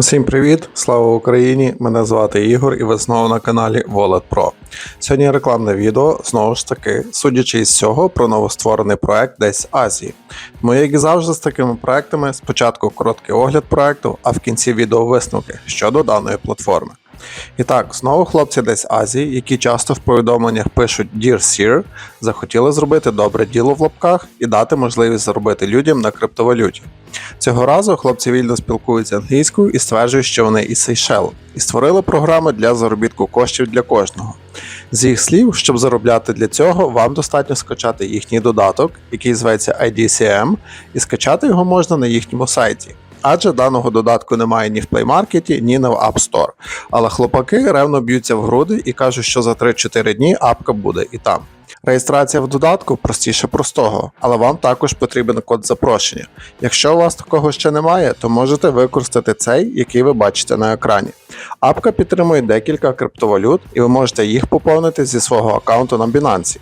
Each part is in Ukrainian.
Усім привіт! Слава Україні! Мене звати Ігор і ви знову на каналі Wallet Pro. Сьогодні рекламне відео знову ж таки, судячи із цього, про новостворений проект десь Азії. Тому, як і завжди з такими проектами, спочатку короткий огляд проекту, а в кінці відео висновки щодо даної платформи. І так, знову хлопці десь Азії, які часто в повідомленнях пишуть Dear Sir, захотіли зробити добре діло в лапках і дати можливість заробити людям на криптовалюті. Цього разу хлопці вільно спілкуються англійською і стверджують, що вони із Сейшел, і створили програму для заробітку коштів для кожного. З їх слів, щоб заробляти для цього, вам достатньо скачати їхній додаток, який зветься IDCM, і скачати його можна на їхньому сайті. Адже даного додатку немає ні в Play Market, ні на App Store. Але хлопаки ревно б'ються в груди і кажуть, що за 3-4 дні апка буде і там. Реєстрація в додатку простіше простого, але вам також потрібен код запрошення. Якщо у вас такого ще немає, то можете використати цей, який ви бачите на екрані. Апка підтримує декілька криптовалют, і ви можете їх поповнити зі свого аккаунту на Binance.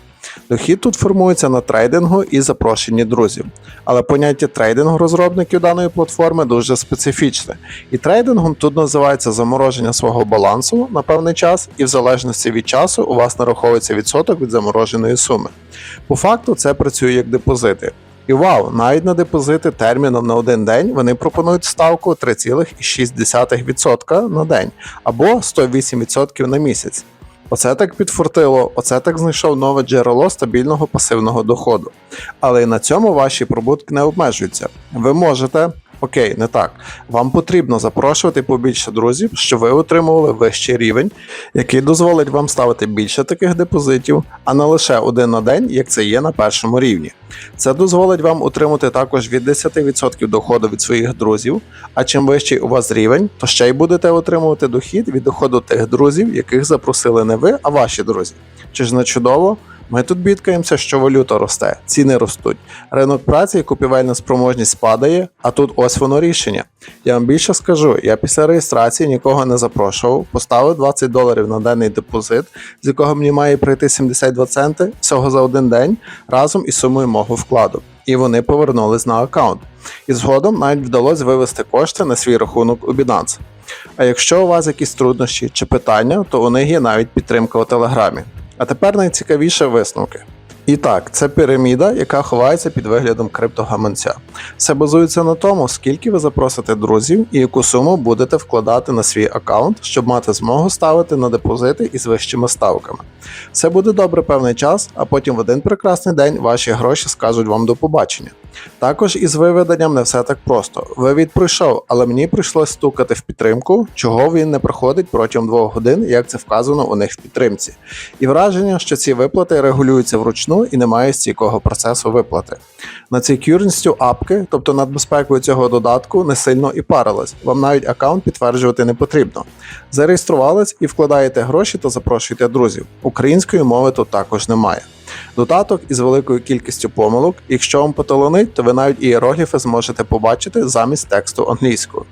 Дохід тут формується на трейдингу і запрошенні друзів. Але поняття трейдингу розробників даної платформи дуже специфічне. І трейдингом тут називається замороження свого балансу на певний час, і в залежності від часу у вас нараховується відсоток від замороженої суми. По факту це працює як депозити. І вау, навіть на депозити терміном на один день вони пропонують ставку 3,6% на день або 108% на місяць. Оце так підфортило, оце так знайшов нове джерело стабільного пасивного доходу. Але і на цьому ваші прибутки не обмежуються. Ви можете. Окей, не так. Вам потрібно запрошувати побільше друзів, щоб ви отримували вищий рівень, який дозволить вам ставити більше таких депозитів, а не лише один на день, як це є на першому рівні. Це дозволить вам отримати також від 10% доходу від своїх друзів, а чим вищий у вас рівень, то ще й будете отримувати дохід від доходу тих друзів, яких запросили не ви, а ваші друзі. Чи ж не чудово? Ми тут бідкаємося, що валюта росте, ціни ростуть, ринок праці і купівельна спроможність падає, а тут ось воно рішення. Я вам більше скажу, я після реєстрації нікого не запрошував, поставив 20 доларів на денний депозит, з якого мені має прийти 72 центи всього за один день разом із сумою мого вкладу. І вони повернулись на аккаунт. І згодом навіть вдалося вивести кошти на свій рахунок у Binance. А якщо у вас якісь труднощі чи питання, то у них є навіть підтримка у Телеграмі. А тепер найцікавіше висновки. І так, це піраміда, яка ховається під виглядом криптогаманця. Все базується на тому, скільки ви запросите друзів і яку суму будете вкладати на свій аккаунт, щоб мати змогу ставити на депозити із вищими ставками. Все буде добре певний час, а потім в один прекрасний день ваші гроші скажуть вам до побачення. Також із виведенням не все так просто. Вивід пройшов, але мені прийшлось стукати в підтримку, чого він не проходить протягом двох годин, як це вказано у них в підтримці. І враження, що ці виплати регулюються вручну і немає стійкого процесу виплати. Над секюрністю апки, тобто над безпекою цього додатку, не сильно і парилась. Вам навіть аккаунт підтверджувати не потрібно. Зареєструвались і вкладаєте гроші та запрошуєте друзів. Української мови тут також немає. Додаток із великою кількістю помилок. Якщо вам поталонить, то ви навіть ієрогліфи зможете побачити замість тексту англійською.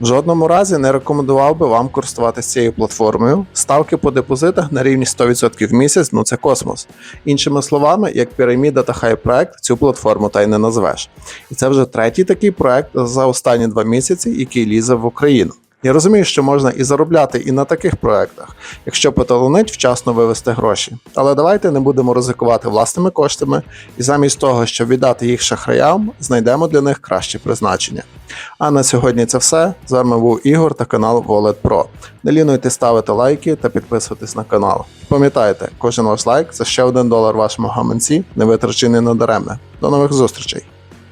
В жодному разі не рекомендував би вам користуватися цією платформою. Ставки по депозитах на рівні 100% в місяць ну це космос. Іншими словами, як піраміда та хай проект, цю платформу та й не назвеш. І це вже третій такий проект за останні два місяці, який лізе в Україну. Я розумію, що можна і заробляти і на таких проектах, якщо поталонить вчасно вивести гроші. Але давайте не будемо ризикувати власними коштами і замість того, щоб віддати їх шахраям, знайдемо для них краще призначення. А на сьогодні це все. З вами був Ігор та канал Wallet Pro. Не лінуйте ставити лайки та підписуватись на канал. Пам'ятайте, кожен ваш лайк це ще один долар вашому гаманці, не витрачений надаремне. До нових зустрічей!